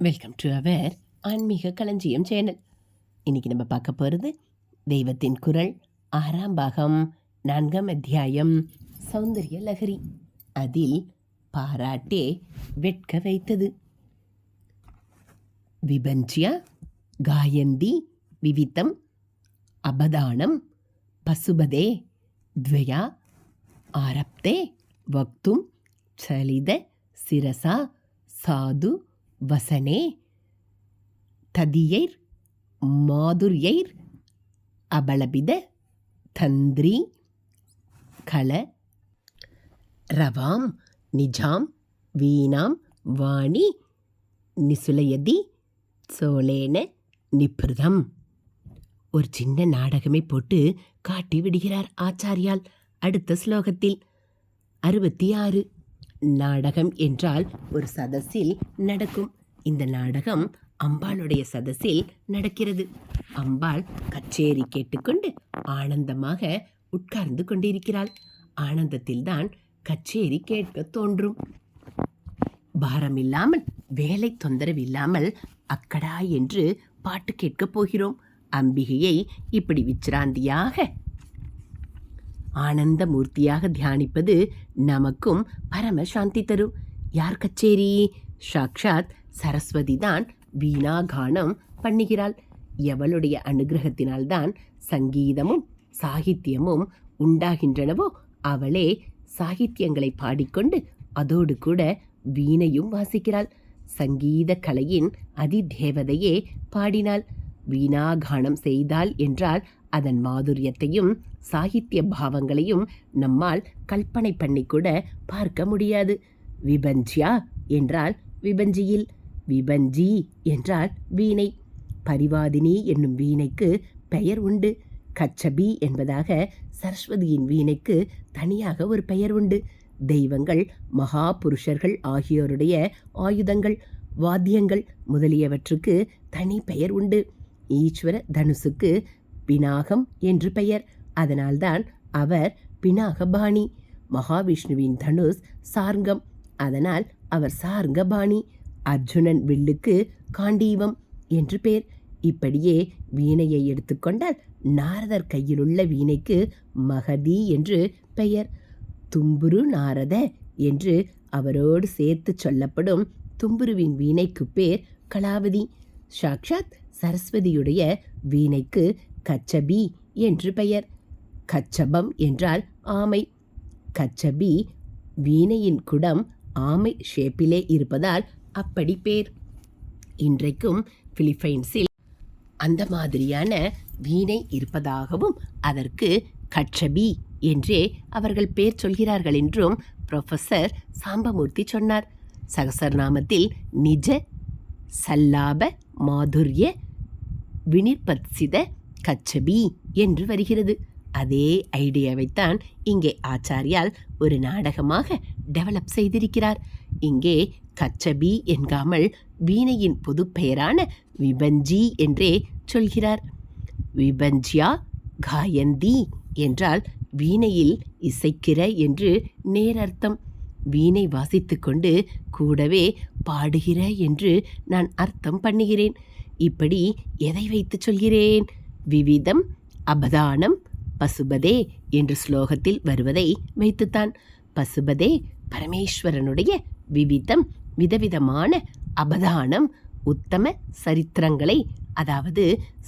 Welcome to our ஆன்மீக களஞ்சியம் channel. இன்றைக்கி நம்ம பார்க்க போகிறது தெய்வத்தின் குரல் ஆறாம் பாகம் நான்காம் அத்தியாயம் சௌந்தரிய லகரி அதில் பாராட்டே வெட்க வைத்தது. விபஞ்சியா காயந்தி விவித்தம் அபதானம் பசுபதே துவயா ஆரப்தே வக்தும் சலித சிரசா சாது வசனே ததியைர் மாதுரியைர் அபலபித தந்திரி கல ரவாம் நிஜாம் வீணாம் வாணி நிசுலயதி சோழேன நிபிருதம். ஒரு சின்ன நாடகமே போட்டு காட்டி விடுகிறார் ஆச்சாரியால். அடுத்த ஸ்லோகத்தில் அறுபத்தி ஆறு. நாடகம் என்றால் ஒரு சதஸில் நடக்கும். இந்த நாடகம் அம்பாளுடைய சதஸில் நடக்கிறது. அம்பாள் கச்சேரி கேட்டுக்கொண்டு ஆனந்தமாக உட்கார்ந்து கொண்டிருக்கிறாள். ஆனந்தத்தில்தான் கச்சேரி கேட்க தோன்றும். பாரமில்லாமல் வேலை தொந்தரவு இல்லாமல் அக்கடா என்று பாட்டு கேட்கப் போகிறோம். அம்பிகையை இப்படி விச்ராந்தியாக ஆனந்த மூர்த்தியாக தியானிப்பது நமக்கும் பரம சாந்தி தரும் யார் கச்சேரி? சாக்ஷாத் சரஸ்வதி தான் வீணா கானம் பண்ணுகிறாள். எவளுடைய அனுகிரகத்தினால்தான் சங்கீதமும் சாகித்யமும் உண்டாகின்றனவோ அவளே சாகித்யங்களை பாடிக்கொண்டு அதோடு கூட வீணையும் வாசிக்கிறாள். சங்கீத கலையின் அதிதேவதையே பாடினாள். வீணாகானம் செய்தாள் என்றால் அதன் மாதுரியத்தையும் சாகித்ய பாவங்களையும் நம்மால் கற்பனை பண்ணி கூட பார்க்க முடியாது. விபஞ்சியா என்றால் விபஞ்சியில் விபஞ்சி என்றால் வீணை. பரிவாதினி என்னும் வீணைக்கு பெயர் உண்டு. கச்சபி என்பதாக சரஸ்வதியின் வீணைக்கு தனியாக ஒரு பெயர் உண்டு. தெய்வங்கள் மகா புருஷர்கள் ஆகியோருடைய ஆயுதங்கள் வாத்தியங்கள் முதலியவற்றுக்கு தனி பெயர் உண்டு. ஈஸ்வர தனுசுக்கு பினாகம் என்று பெயர். அதனால்தான் அவர் பினாகபாணி. மகாவிஷ்ணுவின் தனுஷ் சார்ங்கம். அதனால் அவர் சார்ங்கபாணி. அர்ஜுனன் வில்லுக்கு காண்டீவம் என்று பேர். இப்படியே வீணையை எடுத்துக்கொண்டால் நாரதர் கையிலுள்ள வீணைக்கு மகதி என்று பெயர். தும்புரு நாரத என்று அவரோடு சேர்த்து சொல்லப்படும் தும்புருவின் வீணைக்கு பேர் கலாவதி. சாக்ஷாத் சரஸ்வதியுடைய வீணைக்கு கச்சபி என்று பெயர். கச்சபம் என்றால் ஆமை. கச்சபி வீணையின் குடம் ஆமை ஷேப்பிலே இருப்பதால் அப்படி பேர். இன்றைக்கும் பிலிப்பைன்ஸில் அந்த மாதிரியான வீணை இருப்பதாகவும் அதற்கு கச்சபி என்றே அவர்கள் பேர் சொல்கிறார்கள் என்றும் ப்ரொஃபஸர் சாம்பமூர்த்தி சொன்னார். சகசர்நாமத்தில் நிஜ சல்லாப மாதுரிய வினிர்பத்சித கச்சபி என்று வருகிறது. அதே ஐடியாவைத்தான் இங்கே ஆச்சாரியால் ஒரு நாடகமாக டெவலப் செய்திருக்கிறார். இங்கே கச்சபி என்காமல் வீணையின் பொது பெயரான விபஞ்சி என்றே சொல்கிறார். விபஞ்சியா காயந்தி என்றால் வீணையில் இசைக்கிற என்று நேரர்த்தம். வீணை வாசித்துக்கொண்டு கூடவே பாடுகிற என்று நான் அர்த்தம் பண்ணுகிறேன். இப்படி எதை வைத்து சொல்கிறேன்? விவிதம் அபதானம் பசுபதே என்று ஸ்லோகத்தில் வருவதை வைத்துத்தான். பசுபதே பரமேஸ்வரனுடைய விவிதம் விதவிதமான அபதானம் உத்தம சரித்திரங்களை அதாவது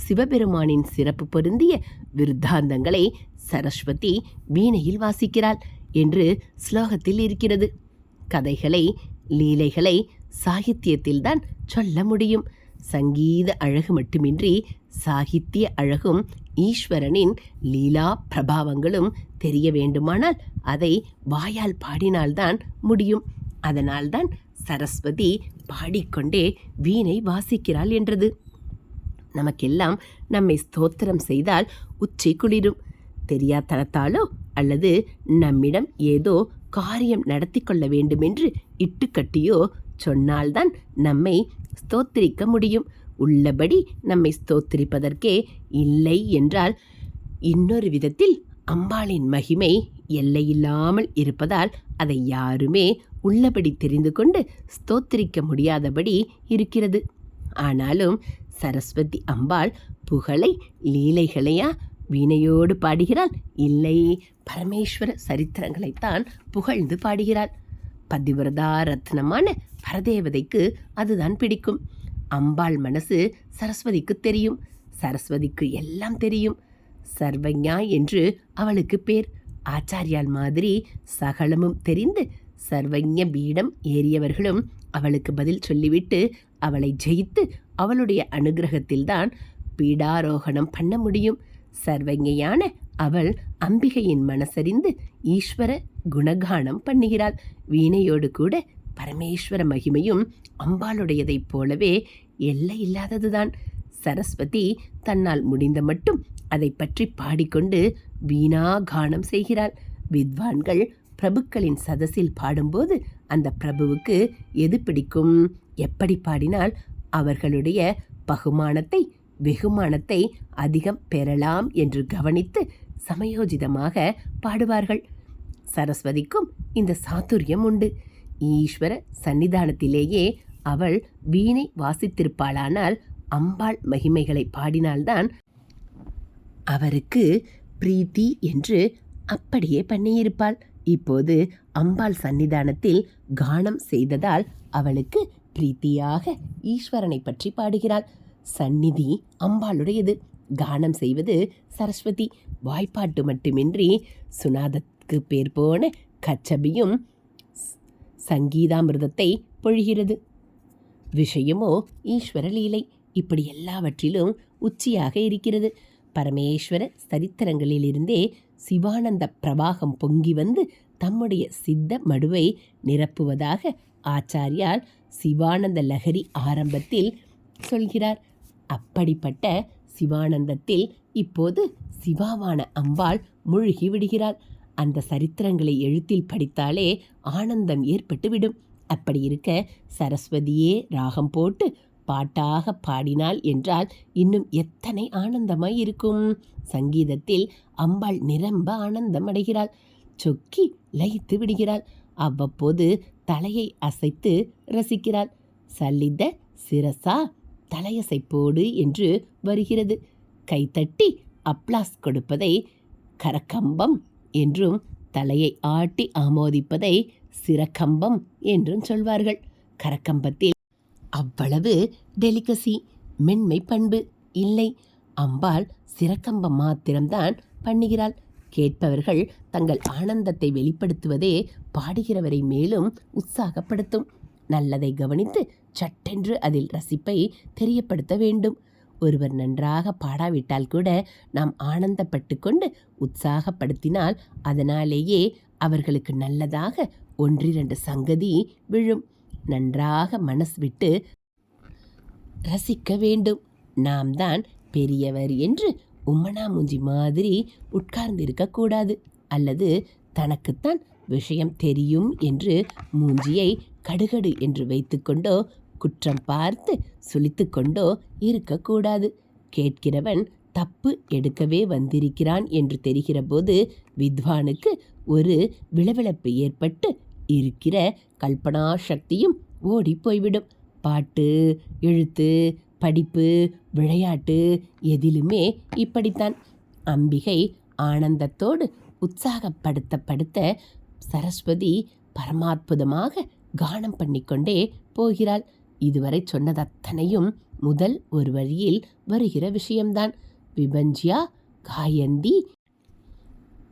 சிவபெருமானின் சிறப்பு பொருந்திய விருத்தாந்தங்களை சரஸ்வதி வீணையில் வாசிக்கிறாள் என்று ஸ்லோகத்தில் இருக்கிறது. கதைகளை லீலைகளை சாகித்யத்தில்தான் சொல்ல முடியும். சங்கீத அழகு மட்டுமின்றி சாகித்ய அழகும் ஈஸ்வரனின் லீலா பிரபாவங்களும் தெரிய வேண்டுமானால் அதை வாயால் பாடினால்தான் முடியும். அதனால்தான் சரஸ்வதி பாடிக்கொண்டே வீணை வாசிக்கிறாள் என்றது. நமக்கெல்லாம் நம்மை ஸ்தோத்திரம் செய்தால் உச்சி குளிரும். தெரியாதனத்தாலோ அல்லது நம்மிடம் ஏதோ காரியம் நடத்தி கொள்ள வேண்டுமென்று இட்டுக்கட்டியோ சொன்னால்தான் நம்மை ஸ்தோத்திரிக்க முடியும். உள்ளபடி நம்மை ஸ்தோத்திரிப்பதற்கே இல்லை என்றால் இன்னொரு விதத்தில் அம்பாளின் மகிமை எல்லையில்லாமல் இருப்பதால் அதை யாருமே உள்ளபடி தெரிந்து கொண்டு ஸ்தோத்திரிக்க முடியாதபடி இருக்கிறது. ஆனாலும் சரஸ்வதி அம்பாள் புகழை லீலைகளையா வீணையோடு பாடுகிறாள்? இல்லை பரமேஸ்வர சரித்திரங்களைத்தான் புகழ்ந்து பாடுகிறாள். பதிவிரதா ரத்னமான பரதேவதைக்கு அதுதான் பிடிக்கும். அம்பாள் மனசு சரஸ்வதிக்கு தெரியும். சரஸ்வதிக்கு எல்லாம் தெரியும். சர்வஞா என்று அவளுக்கு பேர். ஆச்சாரியால் மாதிரி சகலமும் தெரிந்து சர்வஞ பீடம் ஏறியவர்களும் அவளுக்கு பதில் சொல்லிவிட்டு அவளை ஜெயித்து அவளுடைய அனுகிரகத்தில்தான் பீடாரோகணம் பண்ண முடியும். சர்வஞையான அவள் அம்பிகையின் மனசறிந்து ஈஸ்வர குணகானம் பண்ணுகிறாள். வீணையோடு கூட பரமேஸ்வர மகிமையும் அம்பாளுடையதைப் போலவே எல்லை இல்லாததுதான். சரஸ்வதி தன்னால் முடிந்த மட்டும் அதை பற்றி பாடிக்கொண்டு வீணா கானம் செய்கிறாள். வித்வான்கள் பிரபுக்களின் சதசில் பாடும்போது அந்த பிரபுவுக்கு எது பிடிக்கும்? எப்படி பாடினால் அவர்களுடைய பகுமானத்தை வெகுமானத்தை அதிகம் பெறலாம் என்று கவனித்து சமயோஜிதமாக பாடுவார்கள். சரஸ்வதிக்கும் இந்த சாத்துரியம் உண்டு. ஈஸ்வர சன்னிதானத்திலேயே அவள் வீணை வாசித்திருப்பாளானால் அம்பாள் மகிமைகளை பாடினால்தான் அவருக்கு பிரீத்தி என்று அப்படியே பண்ணியிருப்பாள். இப்போது அம்பாள் சன்னிதானத்தில் கானம் செய்ததால் அவளுக்கு பிரீத்தியாக ஈஸ்வரனை பற்றி பாடுகிறாள். சந்நிதி அம்பாளுடையது. கானம் செய்வது சரஸ்வதி. வாய்ப்பாட்டு மட்டுமின்றி சுனாதத்துக்கு பேர் போன கச்சபியும் சங்கீதாமிர்தத்தை பொழிகிறது. விஷயமோ ஈஸ்வர லீலை. இப்படி எல்லாவற்றிலும் உச்சியாக இருக்கிறது. பரமேஸ்வர சரித்திரங்களிலிருந்தே சிவானந்த பிரவாகம் பொங்கி வந்து தம்முடைய சித்த மடுவை நிரப்புவதாக ஆச்சாரியால் சிவானந்த லஹரி ஆரம்பத்தில் சொல்கிறார். அப்படிப்பட்ட சிவானந்தத்தில் இப்போது சிவாவான அம்பாள் மூழ்கி விடுகிறாள். அந்த சரித்திரங்களை எழுத்தில் படித்தாலே ஆனந்தம் ஏற்பட்டுவிடும். அப்படி இருக்க சரஸ்வதியே ராகம் போட்டு பாட்டாக பாடினாள் என்றால் இன்னும் எத்தனை ஆனந்தமாய் இருக்கும் சங்கீதத்தில் அம்பாள் நிரம்ப ஆனந்தம் அடைகிறாள் சொக்கி லயித்து விடுகிறாள். அவ்வப்போது தலையை அசைத்து ரசிக்கிறாள். சல்லித சிரசா தலையசைப்போடு என்று வருகிறது. கைத்தட்டி அப்ளாஸ் கொடுப்பதை கரக்கம்பம் என்றும் தலையை ஆட்டி ஆமோதிப்பதை சிறக்கம்பம் என்றும் சொல்வார்கள். கரக்கம்பத்தில் அவ்வளவு டெலிகசி மென்மை பண்பு இல்லை. அம்பாள் சிறக்கம்பம் மாத்திரம்தான் பண்ணுகிறாள். கேட்பவர்கள் தங்கள் ஆனந்தத்தை வெளிப்படுத்துவதே பாடுகிறவரை மேலும் உற்சாகப்படுத்தும். நல்லதை கவனித்து சட்டென்று அதில் ரசிப்பை தெரியப்படுத்த வேண்டும். ஒருவர் நன்றாக பாடாவிட்டால் கூட நாம் ஆனந்தப்பட்டு கொண்டு உற்சாகப்படுத்தினால் அதனாலேயே அவர்களுக்கு நல்லதாக ஒன்றிரண்டு சங்கதி விழும். நன்றாக மனசு விட்டு ரசிக்க வேண்டும். நாம் தான் பெரியவர் என்று உம்மனா மூஞ்சி மாதிரி உட்கார்ந்திருக்கக்கூடாது அல்லது தனக்குத்தான் விஷயம் தெரியும் என்று மூஞ்சியை கடுகடு என்று வைத்துக்கொண்டோ குற்றம் பார்த்து சுழித்து கொண்டோ இருக்கக்கூடாது. கேட்கிறவன் தப்பு எடுக்கவே வந்திருக்கிறான் என்று தெரிகிறபோது வித்வானுக்கு ஒரு விளவிளப்பு ஏற்பட்டு இருக்கிற கல்பனா சக்தியும் ஓடி போய்விடும். பாட்டு எழுத்து படிப்பு விளையாட்டு எதிலுமே இப்படித்தான். அம்பிகை ஆனந்தத்தோடு உற்சாகப்படுத்தப்படுத்த சரஸ்வதி பரமாத்புதமாக கானம் பண்ணிக்கொண்டே போகிறாள். இதுவரை சொன்னதத்தனையும் முதல் ஒரு வழியில் வருகிற விஷயம்தான். விபஞ்சியா காயந்தி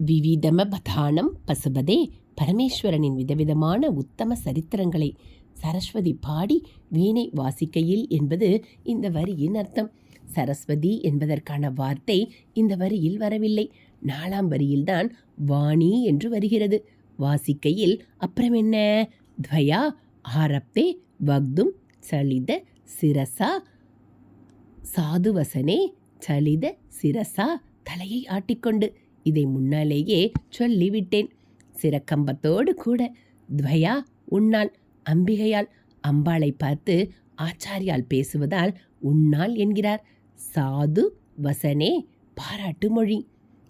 விவிதமபதானம் பசுபதே பரமேஸ்வரனின் விதவிதமான உத்தம சரித்திரங்களை சரஸ்வதி பாடி வீணை வாசிக்கையில் என்பது இந்த வரியின் அர்த்தம். சரஸ்வதி என்பதற்கான வார்த்தை இந்த வரியில் வரவில்லை. நாலாம் வரியில்தான் வாணி என்று வருகிறது. வாசிக்கையில் அப்புறம் என்ன? துவயா ஆரப்பே வக்தும் சளித சிரசா. சாதுவசனே சலித சிரசா தலையை ஆட்டிக்கொண்டு இதை முன்னாலேயே சொல்லிவிட்டேன். சிறக்கம்பத்தோடு கூட துவயா உன்னால் அம்பிகையால் அம்பாளை பார்த்து ஆச்சாரியால் பேசுவதால் உன்னால் என்கிறார். சாது வசனே பாராட்டு மொழி.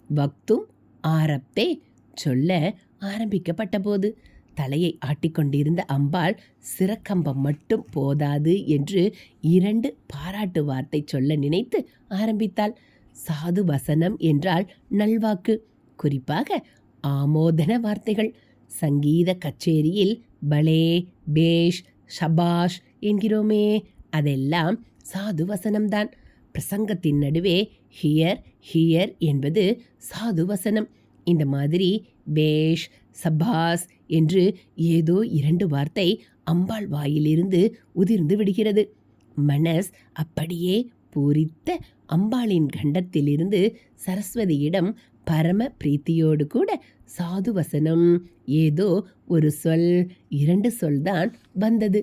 வக்தும் ஆரப்தே சொல்ல ஆரம்பிக்கப்பட்ட போது தலையை ஆட்டிக்கொண்டிருந்த அம்பாள் சிறக்கம்பம் மட்டும் போதாது என்று இரண்டு பாராட்டு வார்த்தை சொல்ல நினைத்து ஆரம்பித்தாள். சாது வசனம் என்றால் நல்வாக்கு. குறிப்பாக ஆமோதன வார்த்தைகள். சங்கீத கச்சேரியில் பலே பேஷ் ஷபாஷ் என்கிறோமே அதெல்லாம் சாது வசனம்தான். பிரசங்கத்தின் நடுவே ஹியர் ஹியர் என்பது சாது வசனம். இந்த மாதிரி பேஷ் சபாஸ் என்று ஏதோ இரண்டு வார்த்தை அம்பாள் வாயிலிருந்து உதிர்ந்து விடுகிறது. மனஸ் அப்படியே பூரித்த அம்பாளின் கண்டத்திலிருந்து சரஸ்வதியிடம் பரம பிரீத்தியோடு கூட சாது வசனம் ஏதோ ஒரு சொல் இரண்டு சொல்தான் வந்தது.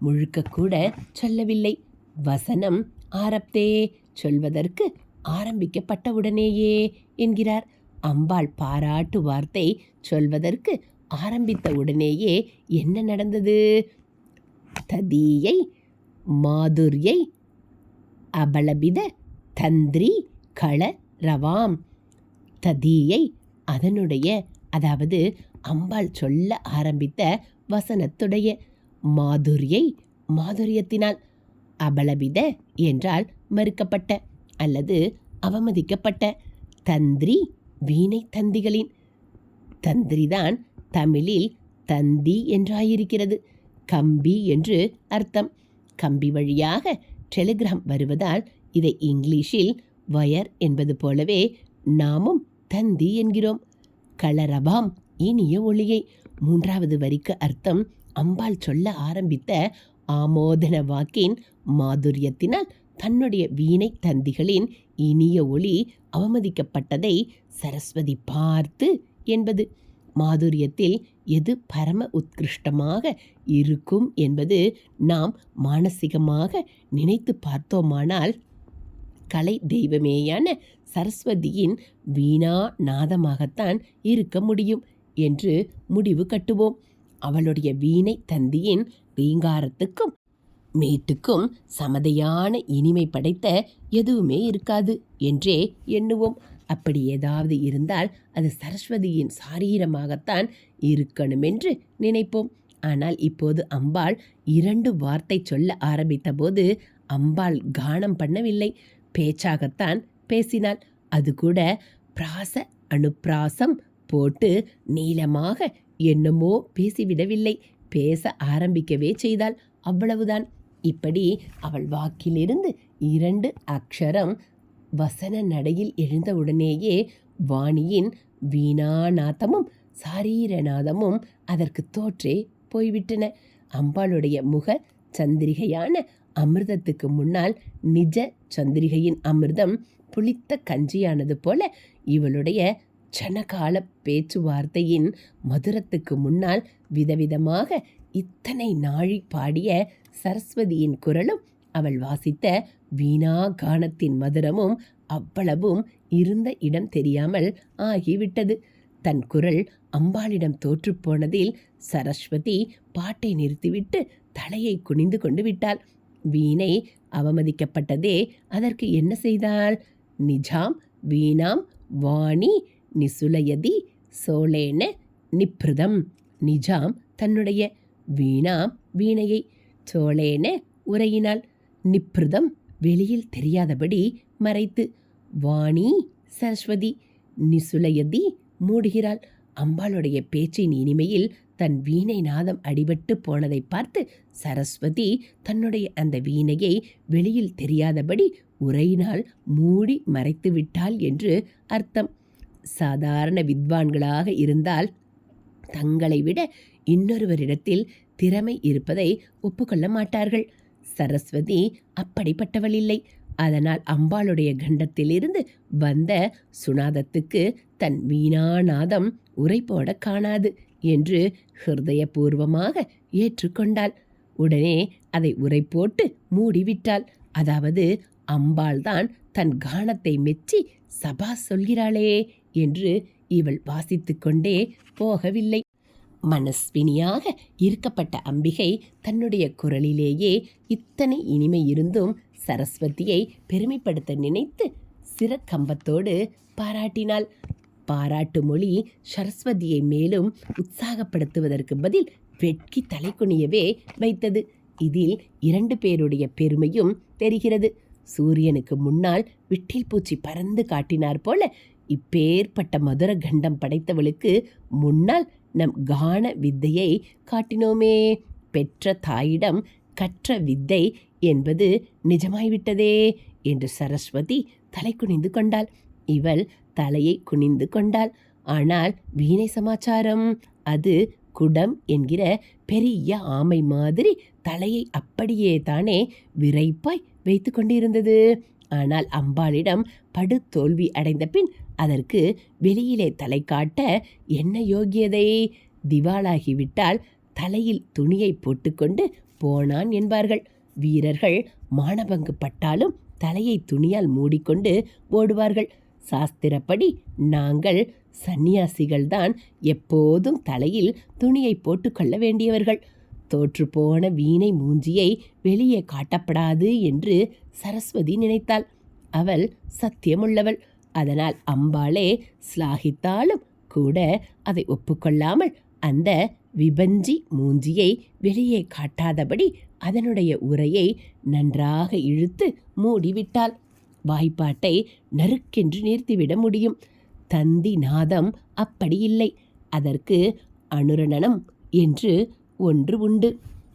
முழுக்க கூட சொல்லவில்லை. வசனம் ஆரப்தே சொல்வதற்கு ஆரம்பிக்கப்பட்டவுடனேயே என்கிறார். அம்பாள் பாராட்டு வார்த்தை சொல்வதற்கு ஆரம்பித்த உடனேயே என்ன நடந்தது? ததியை மாதுர்யை அபலபித தந்திரி கள ரவாம். ததியை அதனுடைய அதாவது அம்பாள் சொல்ல ஆரம்பித்த வசனத்துடைய மாதுரியை மாதுரியத்தினால் அபலபித என்றால் மறுக்கப்பட்ட அல்லது அவமதிக்கப்பட்ட தந்திரி வீணை தந்திகளின். தந்திரிதான் தமிழில் தந்தி என்றாயிருக்கிறது. கம்பி என்று அர்த்தம். கம்பி வழியாக டெலிகிராம் வருவதால் இதை இங்கிலீஷில் வயர் என்பது போலவே நாமும் தந்தி என்கிறோம். களரபாம் இனிய ஒளியை. மூன்றாவது வரிக்கு அர்த்தம் அம்பாள் சொல்ல ஆரம்பித்த ஆமோதன வாக்கின் மாதுரியத்தினால் தன்னுடைய வீணை தந்திகளின் இனிய ஒளி அவமதிக்கப்பட்டதை சரஸ்வதி பார்த்து என்பது. மாதுரியத்தில் எது பரம உத்கிருஷ்டமாக இருக்கும் என்பது நாம் மானசீகமாக நினைத்து பார்த்தோமானால் கலை தெய்வமேயான சரஸ்வதியின் வீணா நாதமாகத்தான் இருக்க முடியும் என்று முடிவு கட்டுவோம். அவளுடைய வீணை தந்தியின் ரீங்காரத்துக்கும் மேட்டுக்கும் சமதையான இனிமை படைத்த எதுவுமே இருக்காது என்றே எண்ணுவோம். அப்படி ஏதாவது இருந்தால் அது சரஸ்வதியின் சாரீரமாகத்தான் இருக்கணுமென்று நினைப்போம். ஆனால் இப்போது அம்பாள் இரண்டு வார்த்தை சொல்ல ஆரம்பித்தபோது அம்பாள் கானம் பண்ணவில்லை. பேச்சாகத்தான் பேசினாள். அது கூட பிராச அனுப்பிராசம் போட்டு நீளமாக என்னமோ பேசிவிடவில்லை. பேச ஆரம்பிக்கவே செய்தாள். அவ்வளவுதான். இப்படி அவள் வாக்கிலிருந்து இரண்டு அக்ஷரம் வசன நடையில் எழுந்தவுடனேயே வாணியின் வீணாநாதமும் சாரீரநாதமும் அதற்கு தோற்றே போய்விட்டன. அம்பாளுடைய முக சந்திரிகையான அமிர்தத்துக்கு முன்னால் நிஜ சந்திரிகையின் அமிர்தம் புளித்த கஞ்சியானது போல இவளுடைய சனகால பேச்சுவார்த்தையின் மதுரத்துக்கு முன்னால் விதவிதமாக இத்தனை நாழி பாடிய சரஸ்வதியின் குரலும் அவள் வாசித்த வீணா கானத்தின் மதுரமும் அவ்வளவும் இருந்த இடம் தெரியாமல் ஆகிவிட்டது. தன் குரல் அம்பாளிடம் தோற்றுப்போனதில் சரஸ்வதி பாட்டை நிறுத்திவிட்டு தலையை குனிந்து கொண்டு விட்டாள். வீணை அவமதிக்கப்பட்டதே அதற்கு என்ன செய்தாள்? நிஜாம் வீணாம் வாணி நிசுலயதி சோழேன நிப்ருதம். நிஜாம் தன்னுடைய வீணாம் வீணையை சோழேன உரையினாள். நிப்ருதம் வெளியில் தெரியாதபடி மறைத்து வாணி சரஸ்வதி நிசுலயதி மூடுகிறாள். அம்பாளுடைய பேச்சின் இனிமையில் தன் வீணை நாதம் அடிபட்டு போனதை பார்த்து சரஸ்வதி தன்னுடைய அந்த வீணையை வெளியில் தெரியாதபடி உரையினால் மூடி மறைத்து விட்டாள் என்று அர்த்தம். சாதாரண வித்வான்களாக இருந்தால் தங்களை விட இன்னொருவரிடத்தில் திறமை இருப்பதை ஒப்புக்கொள்ள மாட்டார்கள். சரஸ்வதி அப்படிப்பட்டவள் இல்லை அதனால் அம்பாளுடைய கண்டத்திலிருந்து வந்த சுனாதத்துக்கு தன் வீணாநாதம் உரைபோட காணாது என்று ஹிருதயபூர்வமாக ஏற்றுக்கொண்டாள். உடனே அதை உரை போட்டு மூடிவிட்டாள். அதாவது அம்பாள்தான் தன் கானத்தை மெச்சி சபா சொல்கிறாளே என்று இவள் வாசித்து கொண்டே போகவில்லை. மனஸ்வினியாக இருக்கப்பட்ட அம்பிகை தன்னுடைய குரலிலேயே இத்தனை இனிமை இருந்தும் சரஸ்வதியை பெருமைப்படுத்த நினைத்து சிறக்கம்பத்தோடு பாராட்டினாள். பாராட்டு மொழி சரஸ்வதியை மேலும் உற்சாகப்படுத்துவதற்கு பதில் வெட்கி தலை குனியவே வைத்தது. இதில் இரண்டு பேருடைய பெருமையும் தெரிகிறது. சூரியனுக்கு முன்னால் விட்டில் பூச்சி பறந்து காட்டினார் போல இப்பேற்பட்ட மதுர கண்டம் படைத்தவளுக்கு முன்னால் நம் கான வித்தையை காட்டினோமே. பெற்ற தாயிடம் கற்ற வித்தை என்பது நிஜமாய்விட்டதே என்று சரஸ்வதி தலை குனிந்து கொண்டாள். இவள் தலையை குனிந்து கொண்டாள். ஆனால் வீணை சமாச்சாரம். அது குடம் என்கிற பெரிய ஆமை மாதிரி தலையை அப்படியே தானே விரைப்பாய் வைத்து கொண்டிருந்தது. ஆனால் அம்பாளிடம் படு தோல்வி அடைந்த பின் அதற்கு வெளியிலே தலை காட்ட என்ன யோகியதை? திவாலாகிவிட்டால் தலையில் துணியை போட்டுக்கொண்டு போனான் என்பார்கள். வீரர்கள் மானபங்கு பட்டாலும் தலையை துணியால் மூடிக்கொண்டு ஓடுவார்கள். சாஸ்திரப்படி நாங்கள் சந்நியாசிகள்தான் எப்போதும் தலையில் துணியை போட்டுக்கொள்ள வேண்டியவர்கள். தோற்றுப்போன வீணை மூஞ்சியை வெளியே காட்டப்படாது என்று சரஸ்வதி நினைத்தாள். அவள் சத்தியமுள்ளவள். அதனால் அம்பாளே ஸ்லாகித்தாலும் கூட அதை ஒப்புக்கொள்ளாமல் அந்த விபஞ்சி மூஞ்சியை வெளியே காட்டாதபடி அதனுடைய உரையை நன்றாக இழுத்து மூடிவிட்டாள். வாய்ப்பாட்டை நறுக்கென்று நிறுத்திவிட முடியும். தந்தி நாதம் அப்படி இல்லை அதற்கு அனுரணனம் என்று ஒன்று உண்டு.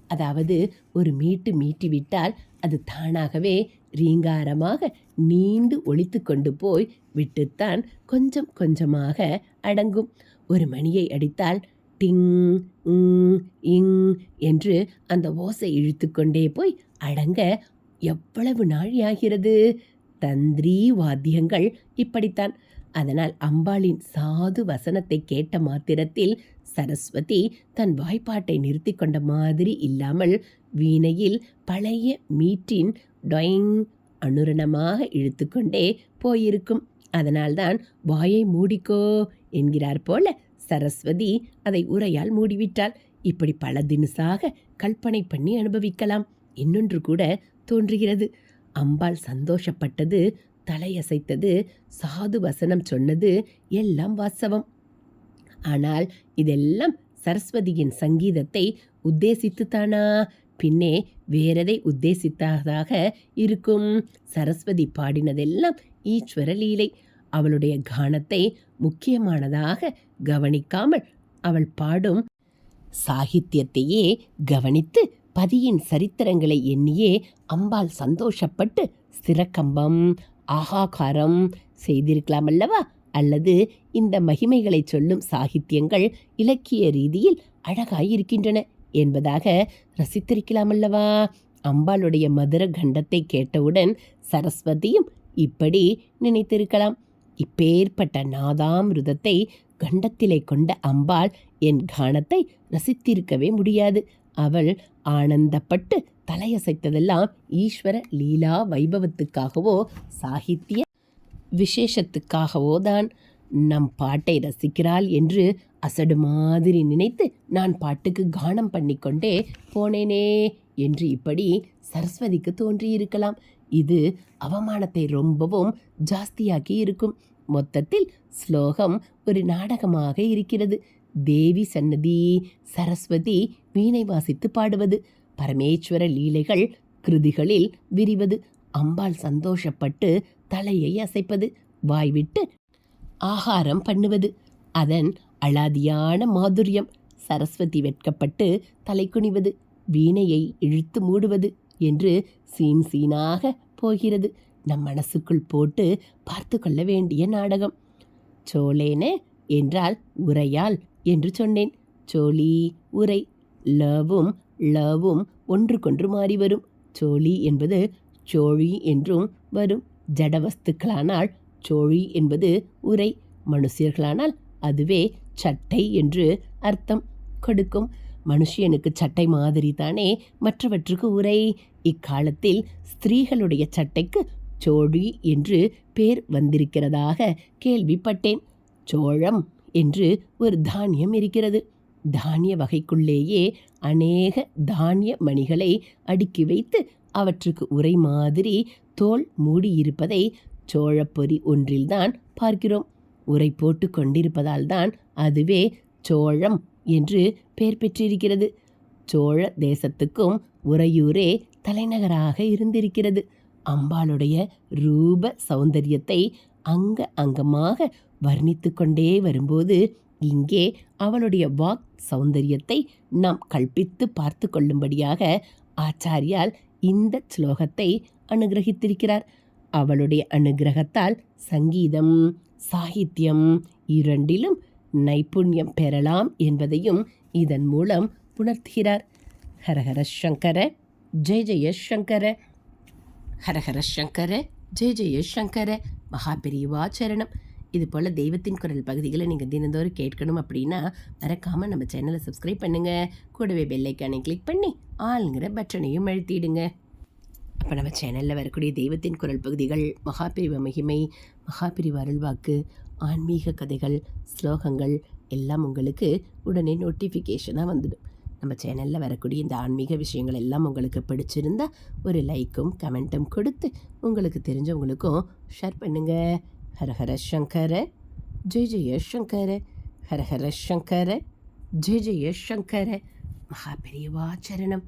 அதாவது ஒரு மீட்டு மீட்டிவிட்டால் அது தானாகவே ரீங்காரமாக நீண்டு ஒழித்து கொண்டு போய் விட்டுத்தான் கொஞ்சம் கொஞ்சமாக அடங்கும். ஒரு மணியை அடித்தால் டிங் இங் என்று அந்த ஓசை இழுத்துக்கொண்டே போய் அடங்க எவ்வளவு நாழியாகிறது? தந்திரி வாத்தியங்கள் இப்படித்தான். அதனால் அம்பாளின் சாது வசனத்தை கேட்ட மாத்திரத்தில் சரஸ்வதி தன் வாய்ப்பாட்டை நிறுத்தி கொண்ட மாதிரி இல்லாமல் வீணையில் பழைய மீட்டின் டொயிங் அனுரணமாக இழுத்துக்கொண்டே போயிருக்கும். அதனால்தான் வாயை மூடிக்கோ என்கிறார் போல சரஸ்வதி அதை உரையால் மூடிவிட்டாள். இப்படி பல தினுசாக கற்பனை பண்ணி அனுபவிக்கலாம். இன்னொன்று கூட தோன்றுகிறது. அம்பாள் சந்தோஷப்பட்டது தலையசைத்தது சாது வசனம் சொன்னது எல்லாம் வாஸ்தவம். ஆனால் இதெல்லாம் சரஸ்வதியின் சங்கீதத்தை உத்தேசித்துத்தானா? பின்னே வேறதை உத்தேசித்ததாக இருக்கும். சரஸ்வதி பாடினதெல்லாம் ஈஸ்வரலீலை அவளுடைய கானத்தை முக்கியமானதாக கவனிக்காமல் அவள் பாடும் சாகித்யத்தையே கவனித்து பதியின் சரித்திரங்களை எண்ணியே அம்பாள் சந்தோஷப்பட்டு சிறக்கம்பம் ஆகாகாரம் செய்திருக்கலாம் அல்லவா அல்லது இந்த மகிமைகளை சொல்லும் சாகித்யங்கள் இலக்கிய ரீதியில் அழகாயிருக்கின்றன. என்பதாக ரசித்திருக்கலாம் அல்லவா அம்பாளுடைய மதுர கண்டத்தை கேட்டவுடன் சரஸ்வதியும் இப்படி நினைத்திருக்கலாம். இப்பேற்பட்ட நாதாமிருதத்தை கண்டத்திலே கொண்ட அம்பாள் என் கானத்தை ரசித்திருக்கவே முடியாது. அவள் ஆனந்தப்பட்டு தலையசைத்ததெல்லாம் ஈஸ்வர லீலா வைபவத்துக்காகவோ சாகித்ய விசேஷத்துக்காகவோ தான் நம் பாட்டை ரசிக்கிறாள் என்று அசடு மாதிரி நினைத்து நான் பாட்டுக்கு கானம் பண்ணிக்கொண்டே போனேனே என்று இப்படி சரஸ்வதிக்கு தோன்றியிருக்கலாம். இது அவமானத்தை ரொம்பவும் ஜாஸ்தியாக்கி இருக்கும். மொத்தத்தில் ஸ்லோகம் ஒரு நாடகமாக இருக்கிறது. தேவி சன்னதி சரஸ்வதி வீணை வாசித்து பாடுவது பரமேஸ்வர லீலைகள் கிருதிகளில் விரிவது அம்பாள் சந்தோஷப்பட்டு தலையை அசைப்பது வாய்விட்டு ஆகாரம் பண்ணுவது அதன் அலாதியான மாதுரியம். சரஸ்வதி வெட்கப்பட்டு தலை குனிவது வீணையை இழுத்து மூடுவது என்று சீன் சீனாக போகிறது. நம் மனசுக்குள் போட்டு பார்த்து கொள்ள வேண்டிய நாடகம். சோலேனே என்றால் உரையால் என்று சொன்னேன். சோழி உரை லவும் லவும் ஒன்றுக்கொன்று மாறி வரும். சோழி என்பது சோழி என்றும் வரும். ஜடவஸ்துக்களானால் சோழி என்பது உரை. மனுஷியர்களானால் அதுவே சட்டை என்று அர்த்தம். கொடுக்கும். மனுஷியனுக்கு சட்டை மாதிரி தானே மற்றவற்றுக்கு உரை. இக்காலத்தில் ஸ்திரீகளுடைய சட்டைக்கு சோழி என்று பேர் வந்திருக்கிறதாக கேள்விப்பட்டேன். சோழம் என்று ஒரு தானியம் இருக்கிறது. தானிய வகைக்குள்ளேயே அநேக தானிய மணிகளை அடுக்கி வைத்து அவற்றுக்கு உரை மாதிரி தோல் மூடியிருப்பதை சோழப்பொறி ஒன்றில்தான் பார்க்கிறோம். உரை போட்டு கொண்டிருப்பதால்தான் அதுவே சோழம் என்று பெயர் பெற்றிருக்கிறது. சோழ தேசத்துக்கும் உறையூரே தலைநகராக இருந்திருக்கிறது. அம்பாளுடைய ரூப சௌந்தரியத்தை அங்க அங்கமாக வர்ணித்து கொண்டே வரும்போது இங்கே அவளுடைய வாக் சௌந்தரியத்தை நாம் கல்பித்து பார்த்து கொள்ளும்படியாக ஆச்சாரியால் இந்த ஸ்லோகத்தை அனுகிரகித்திருக்கிறார். அவளுடைய அனுகிரகத்தால் சங்கீதம் சாகித்யம் இரண்டிலும் நைப்புண்யம் பெறலாம் என்பதையும் இதன் மூலம் உணர்த்துகிறார். ஹரஹர சங்கர ஜெய ஜெய சங்கர. ஹரஹர சங்கர ஜெய ஜெய சங்கர. மகாபெரிவா இது போல் தெய்வத்தின் குரல் பகுதிகளை நீங்கள் தினந்தோறும் கேட்கணும் அப்படின்னா மறக்காமல் நம்ம சேனலை சப்ஸ்கிரைப் பண்ணுங்கள் கூடவே பெல்லைக்கானை கிளிக் பண்ணி ஆளுங்கிற பட்டனையும் அழுத்திடுங்க. அப்போ நம்ம சேனலில் வரக்கூடிய தெய்வத்தின் குரல் பகுதிகள் மகாபிரிவ மகிமை மகாபிரிவ அருள்வாக்கு ஆன்மீக கதைகள் ஸ்லோகங்கள் எல்லாம் உங்களுக்கு உடனே நோட்டிஃபிகேஷனாக வந்துடும். நம்ம சேனலில் வரக்கூடிய இந்த ஆன்மீக விஷயங்கள் எல்லாம் உங்களுக்கு பிடிச்சிருந்தா ஒரு லைக்கும் கமெண்ட்டும் கொடுத்து உங்களுக்கு தெரிஞ்சவங்களுக்கும் ஷேர் பண்ணுங்கள் ஹரஹர சங்கர ஜெய் ஜெய சங்கர ஹரஹர சங்கர ஜெய் ஜெய சங்கர மகாபெரியவா சரணம்.